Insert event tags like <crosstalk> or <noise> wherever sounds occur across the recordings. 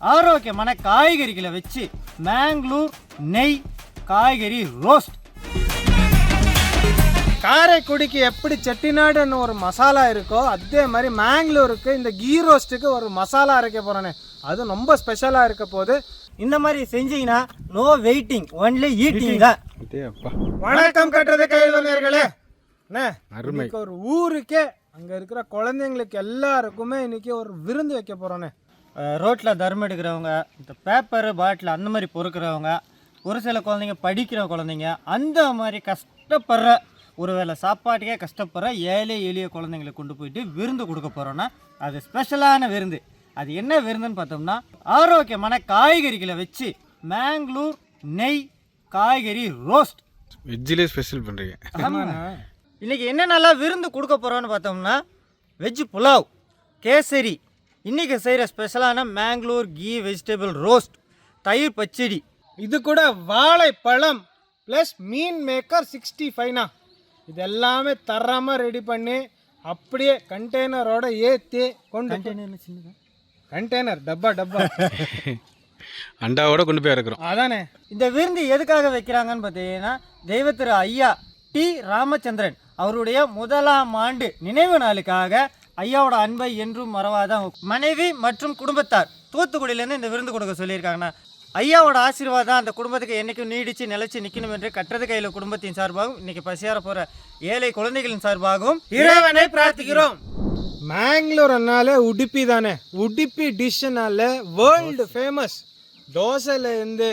ஆரோக்கியமான காய்கறிகளை வச்சு மேங்களூர் நெய் காய்கறி ரோஸ்ட் காரைக்குடிக்கு எப்படி செட்டிநாடுன்னு ஒரு மசாலா இருக்கோ அதே மாதிரி மேங்களூருக்கு இந்த கீ ரோஸ்ட்டுக்கு ஒரு மசாலா அரைக்க போகிறேனே அது ரொம்ப ஸ்பெஷலாக இருக்க போது இந்த மாதிரி செஞ்சீங்கன்னா நோ வெயிட்டிங் ஒன்லி ஈட்டிங் தான். வணக்கம் கட்டுறது அருமை. இன்னைக்கு ஒரு ஊருக்கே அங்கே இருக்கிற குழந்தைங்களுக்கு எல்லாருக்குமே இன்னைக்கு ஒரு விருந்து வைக்க போகிறோண்ணே ரோட்டில் தர்மம் எடுக்கிறவங்க இந்த பேப்பரு பாட்டில் அந்த மாதிரி பொறுக்கிறவங்க ஒரு சில குழந்தைங்க படிக்கிற குழந்தைங்க அந்த மாதிரி கஷ்டப்படுற ஒரு வேளை சாப்பாட்டுக்கே கஷ்டப்படுற ஏழை எளிய குழந்தைங்களுக்கு கொண்டு போயிட்டு விருந்து கொடுக்க போகிறோன்னா அது ஸ்பெஷலான விருந்து. அது என்ன விருந்துன்னு பார்த்தோம்னா ஆரோக்கியமான காய்கறிகளை வச்சு மேங்களூர் நெய் காய்கறி ரோஸ்ட் வெஜ்ஜிலே ஸ்பெஷல் பண்ணுறீங்க இன்னைக்கு என்னென்னலாம் விருந்து கொடுக்க போகிறோன்னு பார்த்தோம்னா வெஜ் புலாவ் கேசரி இன்றைக்கி செய்கிற ஸ்பெஷலான மேங்களூர் கீ வெஜிடபிள் ரோஸ்ட் தயிர் பச்சடி. இது கூட வாழைப்பழம் ப்ளஸ் மீன் மேக்கர் சிக்ஸ்டி ஃபைவ்னா இது எல்லாமே தரமாக ரெடி பண்ணி அப்படியே கண்டெய்னரோட ஏற்றி கொண்டு கண்டெய்னர் டப்பா டப்பா. <laughs> அண்டாவோட கொண்டு போய் இறக்குறோம் அதானே. இந்த விருந்து எதுக்காக வைக்கிறாங்கன்னு பார்த்தீங்கன்னா தெய்வத்திரு ஐயா டி ராமச்சந்திரன் அவருடைய முதலாம் ஆண்டு நினைவு நாளுக்காக ஐயாவோட அன்பை என்றும் மறவாத மனைவி மற்றும் குடும்பத்தார். தூத்துக்குடியிலேருந்து இந்த விருந்து கொடுக்க சொல்லியிருக்காங்கண்ணா ஐயாவோட ஆசீர்வாதம் அந்த குடும்பத்துக்கு என்றைக்கும் நீடிச்சு நிலைச்சு நிற்கணும் என்று கற்றது கையில் குடும்பத்தின் சார்பாகவும் இன்னைக்கு பசியார போகிற ஏழை குழந்தைகளின் சார்பாகவும் இறைவனை பிரார்த்திக்கிறோம். மேங்களூர்னாலே உடுப்பி தானே. உடுப்பி டிஷ்ஷனால வேர்ல்டு ஃபேமஸ் தோசையிலேருந்து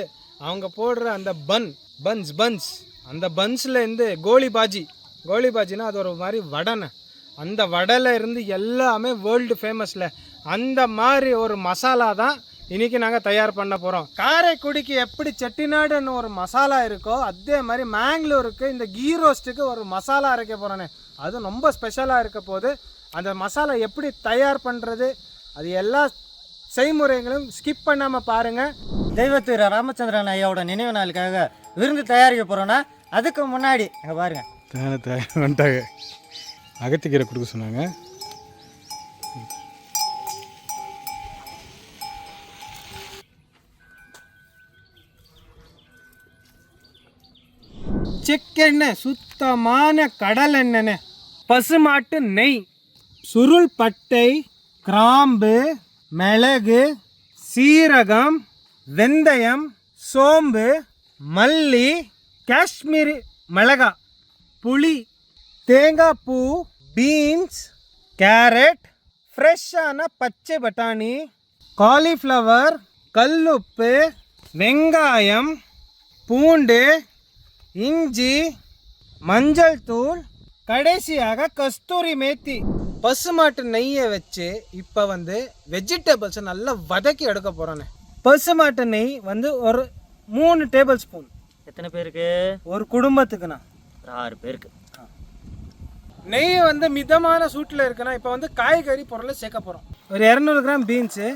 அவங்க போடுற அந்த பன் பன்ஸ் பன்ஸ் அந்த பன்ஸில் இருந்து கோலி பாஜி. கோலி பாஜினா அது ஒரு மாதிரி வடைண்ணே அந்த வடையில இருந்து எல்லாமே வேர்ல்டு ஃபேமஸில் அந்த மாதிரி ஒரு மசாலா தான் இன்னைக்கு நாங்கள் தயார் பண்ண போகிறோம் காரைக்குடிக்கு எப்படி செட்டிநாடுன்னு ஒரு மசாலா இருக்கோ அதே மாதிரி மேங்களூருக்கு இந்த கீ ரோஸ்ட்டுக்கு ஒரு மசாலா அரைக்க போகிறோண்ணே அது ரொம்ப ஸ்பெஷலாக இருக்க போது அந்த மசாலா எப்படி தயார் பண்ணுறது அது எல்லா செய்முறைகளும் ஸ்கிப் பண்ணாமல் பாருங்கள் தெய்வத்திரு ராமச்சந்திரன் ஐயாவோட நினைவு நாளுக்காக விருந்து தயாரிக்க போகிறோன்னா அதுக்கு முன்னாடி அங்கே பாருங்க. தானே தாய் வந்துட்டாங்க அகத்திக்கீரை கொடுக்க சொன்னாங்க. செக்கெண்ணெய் சுத்தமான கடல் எண்ணெய் பசுமாட்டு நெய் சுருள் பட்டை கிராம்பு மிளகு சீரகம் வெந்தயம் சோம்பு மல்லி காஷ்மீரி மிளகா புளி தேங்காய் பூ பீன்ஸ் கேரட் ஃப்ரெஷ்ஷான பச்சை பட்டாணி காலிஃப்ளவர் கல்லுப்பு வெங்காயம் பூண்டு இஞ்சி மஞ்சள் தூள் கடைசியாக கஸ்தூரி மேத்தி. பசுமாட்டு நெய்யை வச்சு இப்போ வந்து வெஜிடபிள்ஸை நல்லா வதக்கி எடுக்க போகிறோண்ணே பசுமாட்டு நெய் வந்து ஒரு மூணு டேபிள் ஸ்பூன் எத்தனை பேருக்கு? ஒரு குடும்பத்துக்குண்ணா. ஒரு ஆறு பேருக்கு. நெய் வந்து மிதமான சூட்டில் இருக்குன்னா இப்போ வந்து காய்கறி பொருளை சேர்க்க போகிறோம் ஒரு இரநூறு கிராம் பீன்ஸு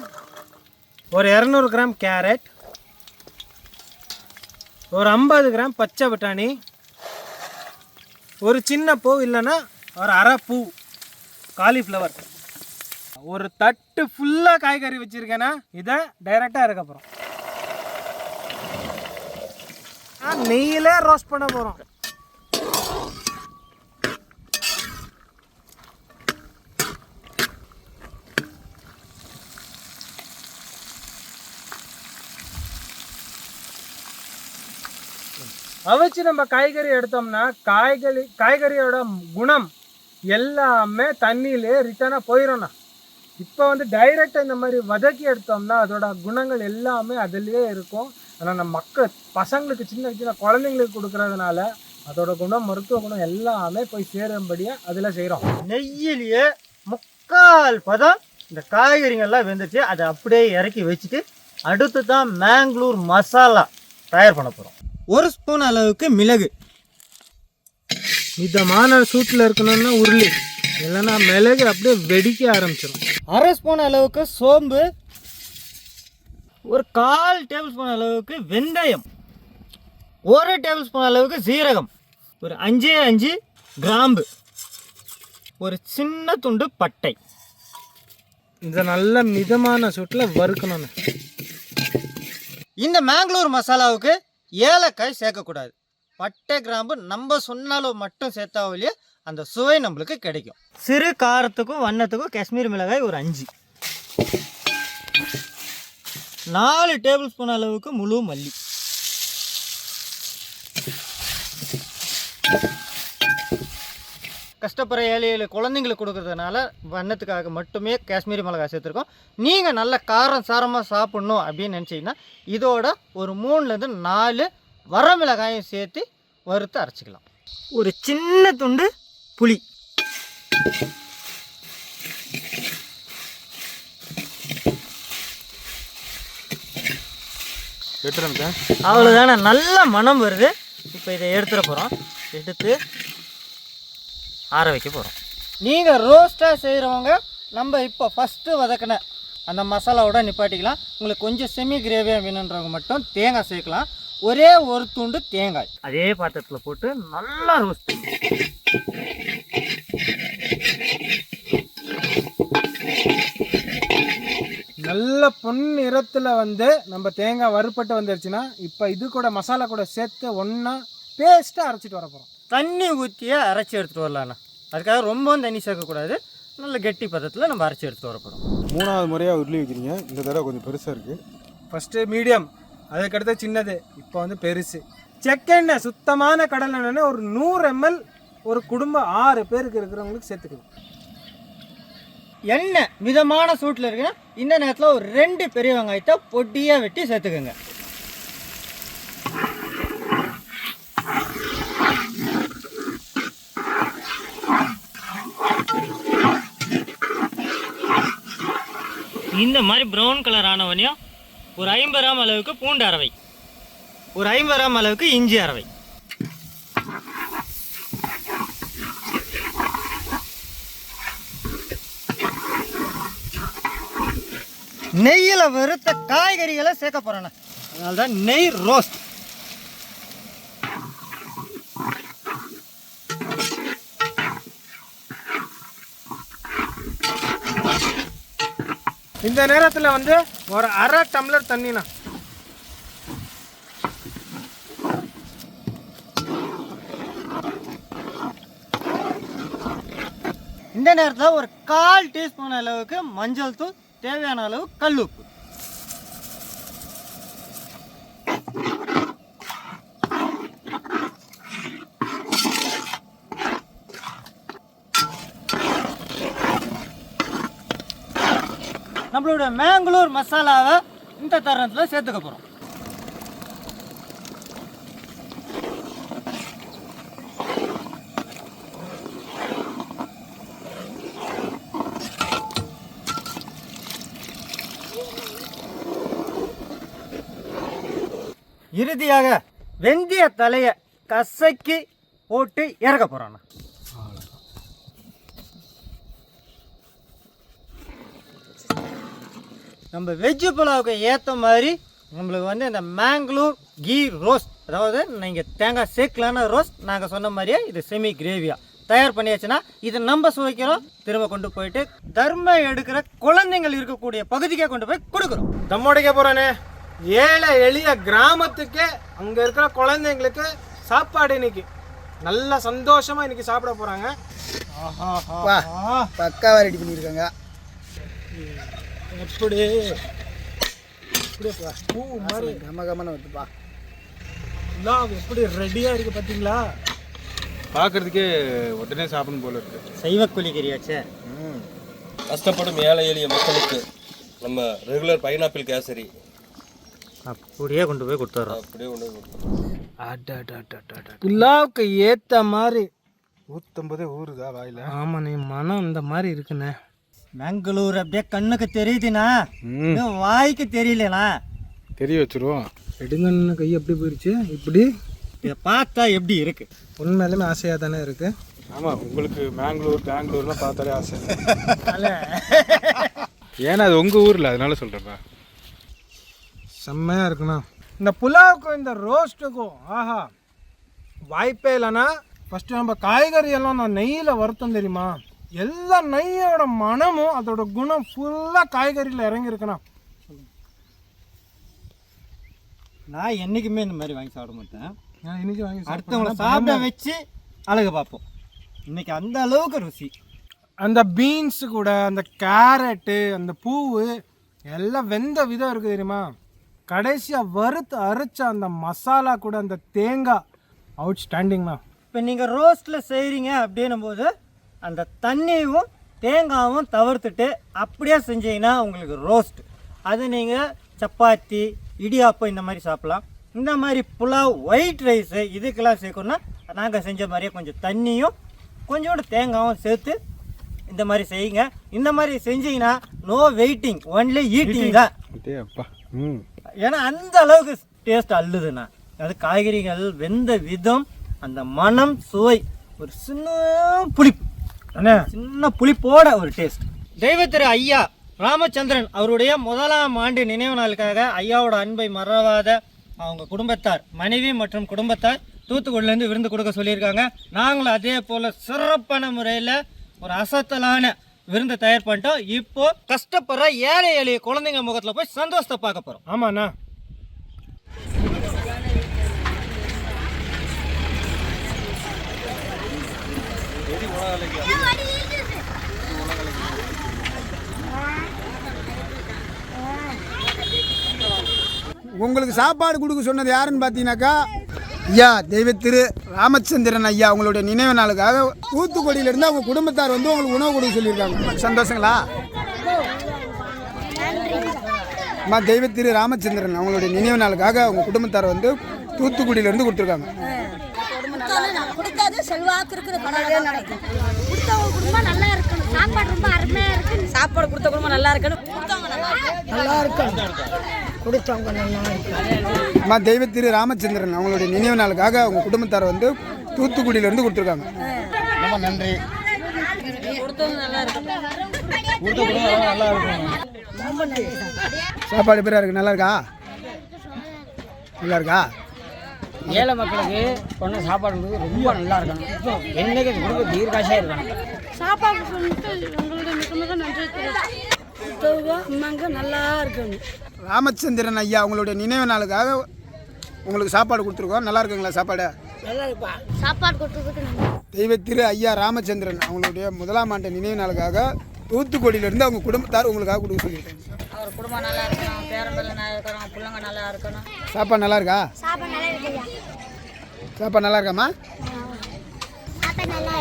ஒரு இரநூறு கிராம் கேரட் ஒரு ஐம்பது கிராம் பச்சை பட்டாணி ஒரு சின்ன பூ இல்லைன்னா ஒரு அரை பூ காலிஃப்ளவர். ஒரு தட்டு ஃபுல்லாக காய்கறி வச்சுருக்கேன்னா இதை டைரெக்டாக இருக்க போகிறோம் நெய்யிலே ரோஸ்ட் பண்ண போகிறோம் அவிச்சு நம்ம காய்கறி எடுத்தோம்னா காய்கறி காய்கறியோட குணம் எல்லாமே தண்ணியிலே ரிட்டனாக போயிடும்ண்ணா. இப்போ வந்து டைரெக்டாக இந்த மாதிரி வதக்கி எடுத்தோம்னா அதோட குணங்கள் எல்லாமே அதுலேயே இருக்கும். ஆனால் நம்ம மக்கள் பசங்களுக்கு சின்ன சின்ன குழந்தைங்களுக்கு கொடுக்கறதுனால அதோட குணம் மருத்துவ குணம் எல்லாமே போய் சேரும்படியாக அதில் செய்கிறோம் நெய்யிலேயே முக்கால் பதம் இந்த காய்கறிகள்லாம் வெந்துச்சு அதை அப்படியே இறக்கி வச்சுட்டு அடுத்து தான் மேங்களூர் மசாலா தயார் பண்ண போகிறோம் ஒரு ஸ்பூன் அளவுக்கு மிளகு. மிதமான சூட்டில் இருக்கணும்னா உருளி. இல்லைன்னா மிளகு அப்படியே வெடிக்க ஆரம்பிச்சிடும் அரை ஸ்பூன் அளவுக்கு சோம்பு. ஒரு கால் டேபிள் ஸ்பூன் அளவுக்கு வெந்தயம். ஒரு டேபிள் ஸ்பூன் அளவுக்கு சீரகம். ஒரு அஞ்சே அஞ்சு கிராம்பு. ஒரு சின்ன துண்டு பட்டை. இதை நல்ல மிதமான சூட்டில் வறுக்கணும்னு. இந்த மேங்களூர் மசாலாவுக்கு ஏலக்காய் சேர்க்கக்கூடாது. பட்டை கிராம்பு நம்ம சொன்னாலும் மட்டும் சேர்த்தாவிலேயே அந்த சுவை நம்மளுக்கு கிடைக்கும். சிறு காரத்துக்கும் வண்ணத்துக்கும் காஷ்மீர் மிளகாய் ஒரு அஞ்சு. நாலு டேபிள் ஸ்பூன் அளவுக்கு முழு மல்லி. கஷ்டப்படுற ஏழை ஏழு குழந்தைங்களுக்கு கொடுக்கறதுனால வண்ணத்துக்காக மட்டுமே காஷ்மீரி மிளகாய் சேர்த்துருக்கோம். நீங்கள் நல்ல காரம் சாரமாக சாப்பிட்ணும் அப்படின்னு நினச்சிங்கன்னா இதோட ஒரு மூணுலேருந்து நாலு வரமிளகாயும் சேர்த்து வறுத்து அரைச்சிக்கலாம். ஒரு சின்ன துண்டு புளி. எடுத்துறேன் அவ்வளோதானே நல்ல மனம் வருது. இப்போ இதை எடுத்துட போகிறோம் எடுத்து ஆற வைக்க போகிறோம் நீங்கள் ரோஸ்ட்டாக செய்கிறவங்க நம்ம இப்போ ஃபஸ்ட்டு வதக்கின அந்த மசாலாவோட நிப்பாட்டிக்கலாம். உங்களுக்கு கொஞ்சம் செமி கிரேவியாக வேணுன்றவங்க மட்டும் தேங்காய் சேர்க்கலாம். ஒரே ஒரு துண்டு தேங்காய். அதே பாத்திரத்தில் போட்டு நல்லா ரோஸ்ட் நல்ல பொன் நிறத்தில் வந்து நம்ம தேங்காய் வறுப்பட்டு வந்துருச்சுன்னா இப்போ இது கூட மசாலா கூட சேர்த்து ஒன்றா பேஸ்ட்டாக அரைச்சிட்டு வர போகிறோம் தண்ணி ஊற்றியே அரைச்சி எடுத்துகிட்டு வரலாண்ணா அதுக்காக ரொம்பவும் தண்ணி சேர்க்கக்கூடாது. நல்ல கெட்டி பதத்தில் நம்ம அரைச்சி எடுத்துகிட்டு வர போகிறோம் மூணாவது முறையாக உருளி வைக்கிறீங்க இந்த தடவை கொஞ்சம் பெருசாக இருக்குது ஃபஸ்ட்டு மீடியம் அதுக்கடுத்து சின்னது. இப்போ வந்து பெருசு. செக்கெண்ணெய் சுத்தமான கடல் எண்ணெய் ஒரு நூறு எம்எல் ஒரு குடும்பம் ஆறு பேருக்கு இருக்கிறவங்களுக்கு சேர்த்துக்கணும். எண்ணெய் மிதமான சூட்டில் இருக்குன்னா இந்த நேரத்தில் ஒரு ரெண்டு பெரிய வெங்காயத்தை பொடியாக வெட்டி சேர்த்துக்கோங்க. இந்த மாதிரி ப்ரௌன் கலர் ஆனவனையும் ஒரு ஐம்பது கிராம் அளவுக்கு பூண்டு அரவை. ஒரு ஐம்பது கிராம் அளவுக்கு இஞ்சி அரவை. நெய்யில் வறுத்த காய்கறிகளை சேர்க்க போகிறேண்ணே அதனால தான் நெய் ரோஸ்ட் இந்த நேரத்தில் வந்து ஒரு அரை டம்ளர் தண்ணிண்ணா. இந்த நேரத்தில் ஒரு கால் டீஸ்பூன் அளவுக்கு மஞ்சள் தூள் தேவையான அளவு கல் நம்மளோட மேங்களூர் மசாலாவை இந்த தருணத்தில் சேர்த்துக்க போகிறோம் இறுதியாக வெந்தய தலையை கசக்கி போட்டு இறக்க போகிறோம் நம்ம வெஜ்ஜு புலாவுக்கு ஏற்ற மாதிரி நம்மளுக்கு வந்து இந்த மேங்களூர் கீ ரோஸ்ட் அதாவது நீங்கள் தேங்காய் சேர்க்கலான ரோஸ்ட் நாங்கள் சொன்ன மாதிரியே இது செமி கிரேவியா தயார் பண்ணியாச்சுன்னா இது நம்ம சுவைக்கிறோம். திரும்ப கொண்டு போயிட்டு தர்ம எடுக்கிற குழந்தைங்கள் இருக்கக்கூடிய பகுதிக்கே கொண்டு போய் கொடுக்குறோம். தம்மோடைக்க போகிறானே ஏழை எளிய கிராமத்துக்கே அங்கே இருக்கிற குழந்தைங்களுக்கு சாப்பாடு இன்னைக்கு. நல்ல சந்தோஷமாக இன்னைக்கு சாப்பிட போகிறாங்க பக்காவாக ரெடி பண்ணியிருக்காங்க. எப்படி? எப்படிப்பா பூ மாதிரி. கம கமன்னு வருதுப்பா. எல்லாம் எப்படி ரெடியாக இருக்குது பார்த்தீங்களா பார்க்குறதுக்கே உடனே சாப்பிடணும் போல இருக்குது சைவ கூலிக்கறியாச்சே கஷ்டப்படும் ஏழை எளிய மக்களுக்கு. நம்ம ரெகுலர் பைனாப்பிள் கேசரி. அப்படியே கொண்டு போய் கொடுத்துட்றோம் அப்படியே ஒன்று கொடுத்தோம் புலாவுக்கு ஏற்ற மாதிரி. ஊற்றம்போதே ஊறுதா வாயில். ஆமாம் நீ மனம் இந்த மாதிரி இருக்குண்ணே. மேங்களூர் அப்படியே கண்ணுக்கு தெரியுதுண்ணா. இன்னும் வாய்க்கு தெரியலண்ணா. தெரிய வச்சுருவோம். எடுங்கன்னு கை எப்படி போயிடுச்சு இப்படி. இதை பார்த்தா எப்படி இருக்கு? உண்மையிலுமே ஆசையாக தானே இருக்குது ஆமாம் உங்களுக்கு மேங்களூர் பெங்களூர்லாம் பார்த்தாலே ஆசை. ஏன்னா அது உங்கள் ஊரில் அதனால சொல்கிறேன்ப்பா செம்மையாக இருக்குண்ணா. இந்த புலாவுக்கும் இந்த ரோஸ்ட்டுக்கும் ஆஹா வாய்ப்பே இல்லைன்னா ஃபஸ்ட்டு நம்ம காய்கறி எல்லாம் நான் நெய்யில் வறுத்தோம் தெரியுமா? எல்லா நெய்யோட மனமும் அதோட குணம் ஃபுல்லாக காய்கறியில் இறங்கியிருக்குண்ணா. நான் என்றைக்குமே இந்த மாதிரி வாங்கி சாப்பிட மாட்டேன். நான் இன்னைக்கு வாங்கி அடுத்தவங்கள சாப்பிட வச்சு அழகு பார்ப்போம். இன்னைக்கு அந்த அளவுக்கு ருசி. அந்த பீன்ஸ் கூட அந்த கேரட்டு அந்த பூவு எல்லாம் வெந்த விதம் இருக்குது தெரியுமா? கடைசியாக வறுத்து அரைச்ச அந்த மசாலா கூட அந்த தேங்காய். அவுட் ஸ்டாண்டிங்ண்ணா இப்போ நீங்கள் ரோஸ்ட்டில் செய்கிறீங்க அப்படின்னும் போது அந்த தண்ணியும் தேங்காயும் தவிர்த்துட்டு அப்படியே செஞ்சீங்கன்னா உங்களுக்கு ரோஸ்ட் அது நீங்கள் சப்பாத்தி இடியாப்பம் இந்த மாதிரி சாப்பிட்லாம். இந்த மாதிரி புலாவ் ஒயிட் ரைஸு இதுக்கெல்லாம் சேர்க்கணும்னா நாங்கள் செஞ்ச மாதிரியே கொஞ்சம் தண்ணியும் கொஞ்சோண்டு தேங்காயும் சேர்த்து இந்த மாதிரி செய்யுங்க. இந்த மாதிரி செஞ்சீங்கன்னா நோ வெயிட்டிங் ஒன்லி ஈட்டிங் தான். ஏன்னா அந்த அளவுக்கு டேஸ்ட் அள்ளுதுண்ணா. அது காய்கறிகள் வெந்த விதம் அந்த மனம் சுவை ஒரு சின்ன புளிப்பு. அண்ணே. சின்ன புளிப்போட ஒரு டேஸ்ட் தெய்வத்திரு ஐயா ராமச்சந்திரன் அவருடைய முதலாம் ஆண்டு நினைவு நாளுக்காக ஐயாவோட அன்பை மறவாத அவங்க குடும்பத்தார் மனைவி மற்றும் குடும்பத்தார் தூத்துக்குடிலேருந்து விருந்து கொடுக்க சொல்லியிருக்காங்க. நாங்களும் அதே போல் சிறப்பான முறையில் ஒரு அசத்தலான விருந்து தயார் பண்ணிட்டோம். இப்போ கஷ்டப்படுற ஏழை எளிய குழந்தைங்க முகத்தில் போய் சந்தோஷத்தை பார்க்க போகிறோம் ஆமாண்ணா. உங்களுக்கு சாப்பாடு கொடுக்க சொன்னது யாருன்னு பார்த்தீங்கன்னாக்கா ஐயா தெய்வ திரு ராமச்சந்திரன் ஐயா. அவங்களுடைய நினைவு நாளுக்காக தூத்துக்குடியிலேருந்து அவங்க குடும்பத்தார் வந்து உங்களுக்கு உணவு கொடுக்க சொல்லியிருக்காங்க. சந்தோஷங்களா? அம்மா தெய்வ திரு ராமச்சந்திரன் அவங்களுடைய நினைவு நாளுக்காக அவங்க குடும்பத்தார் வந்து தூத்துக்குடியிலேருந்து கொடுத்துருக்காங்க. கொடுத்தது செல்வாக்கு இருக்குது பணம் நடக்கும் கொடுத்தவங்க குடும்பம் நல்லா இருக்கணும். சாப்பாடு ரொம்ப அருமையா இருக்கு. சாப்பாடு கொடுத்த குடும்பம் நல்லா இருக்கணும். கொடுத்தவங்க நல்லா இருக்கணும். கொடுத்தவங்க நல்லா இருக்கணும். அம்மா தெய்வ திரு ராமச்சந்திரன் அவங்களுடைய நினைவு நாளுக்காக அவங்க குடும்பத்தார் வந்து தூத்துக்குடியிலேருந்து கொடுத்துருக்காங்க. ரொம்ப நன்றி. கொடுத்தவங்க நல்லா இருக்கணும். சாப்பாடு எப்படியா இருக்கு நல்லா இருக்கா? நல்லா இருக்கா? ஏழை மக்களுக்கு கொண்ட சாப்பாடு ரொம்ப நல்லா இருக்கணும். என்னைக்கு கொடுக்க தீர்க்காசியாக இருக்கணும். சாப்பாடு சொல்லிட்டு உங்களுடைய மிக மிக நன்றி கொடுத்தவங்க அம்மாங்க நல்லா இருக்கணும். ராமச்சந்திரன் ஐயா அவங்களுடைய நினைவு நாளுக்காக உங்களுக்கு சாப்பாடு கொடுத்துருக்கோம். நல்லா இருக்குங்களா சாப்பாடு? சாப்பாடு கொடுத்ததுக்கு நன்றி. தெய்வ திரு ஐயா ராமச்சந்திரன் அவங்களுடைய முதலாம் ஆண்டு நினைவு நாளுக்காக தூத்துக்குடியிலேருந்து அவங்க குடும்பத்தார் உங்களுக்காக கொடுக்க சொல்லியிருக்காங்க. அவர் குடும்பம் நல்லா இருக்கணும். பேரம்பெல்லாம் நல்லா இருக்கணும். பிள்ளைங்க நல்லா இருக்கணும். சாப்பாடு நல்லா இருக்கா? சாப்பாடு நல்லா இருக்குயா சாப்பாடு நல்லா நல்லா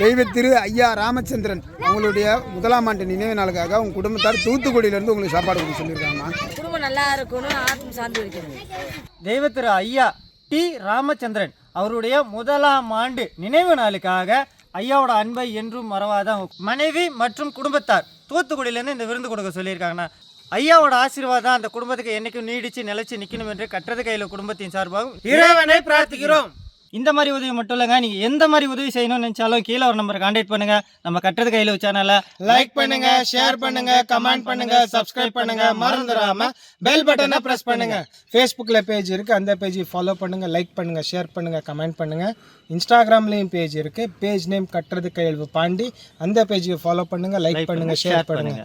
தெய்வ திரு ஐயா ராமச்சந்திரன் அவங்களுடைய முதலாம் ஆண்டு நினைவு நாளுக்காக அவங்க குடும்பத்தார் தூத்துக்குடியிலேருந்து உங்களுக்கு சாப்பாடு கொடுக்க சொல்லியிருக்காங்கம்மா. குடும்பம் நல்லா இருக்கணும் ஆத்ம சார்ந்து இருக்கணும் தெய்வத்திரு ஐயா டி ராமச்சந்திரன் அவருடைய முதலாம் ஆண்டு நினைவு நாளுக்காக ஐயாவோட அன்பை என்றும் மறவாத மனைவி மற்றும் குடும்பத்தார் தூத்துக்குடியிலேருந்து இந்த விருந்து கொடுக்க சொல்லியிருக்காங்கண்ணா. ஐயாவோட ஆசீர்வாதம் அந்த குடும்பத்துக்கு என்னைக்கும் நீடிச்சு நிலைச்சு நிற்கணும் என்று கற்றது கையில் குடும்பத்தின் சார்பாகவும் இறைவனை பிரார்த்திக்கிறோம். இந்த மாதிரி உதவி மட்டும் இல்லைங்க நீங்கள் எந்த மாதிரி உதவி செய்யணும்னு நினச்சாலும் கீழே ஒரு நம்பரை கான்டாக்ட் பண்ணுங்க. நம்ம கட்டுறது கையில் சேனலை லைக் பண்ணுங்க ஷேர் பண்ணுங்க கமெண்ட் பண்ணுங்க சப்ஸ்கிரைப் பண்ணுங்க. மறந்துடாம பெல் பட்டனை பிரஸ் பண்ணுங்க. ஃபேஸ்புக்கில் பேஜ் இருக்கு அந்த பேஜை ஃபாலோ பண்ணுங்க லைக் பண்ணுங்க ஷேர் பண்ணுங்க கமெண்ட் பண்ணுங்க. இன்ஸ்டாகிராம்லேயும் பேஜ் இருக்கு. பேஜ் நேம் கட்டுறது கையெழுவு பாண்டி. அந்த பேஜை ஃபாலோ பண்ணுங்க லைக் பண்ணுங்க ஷேர் பண்ணுங்க.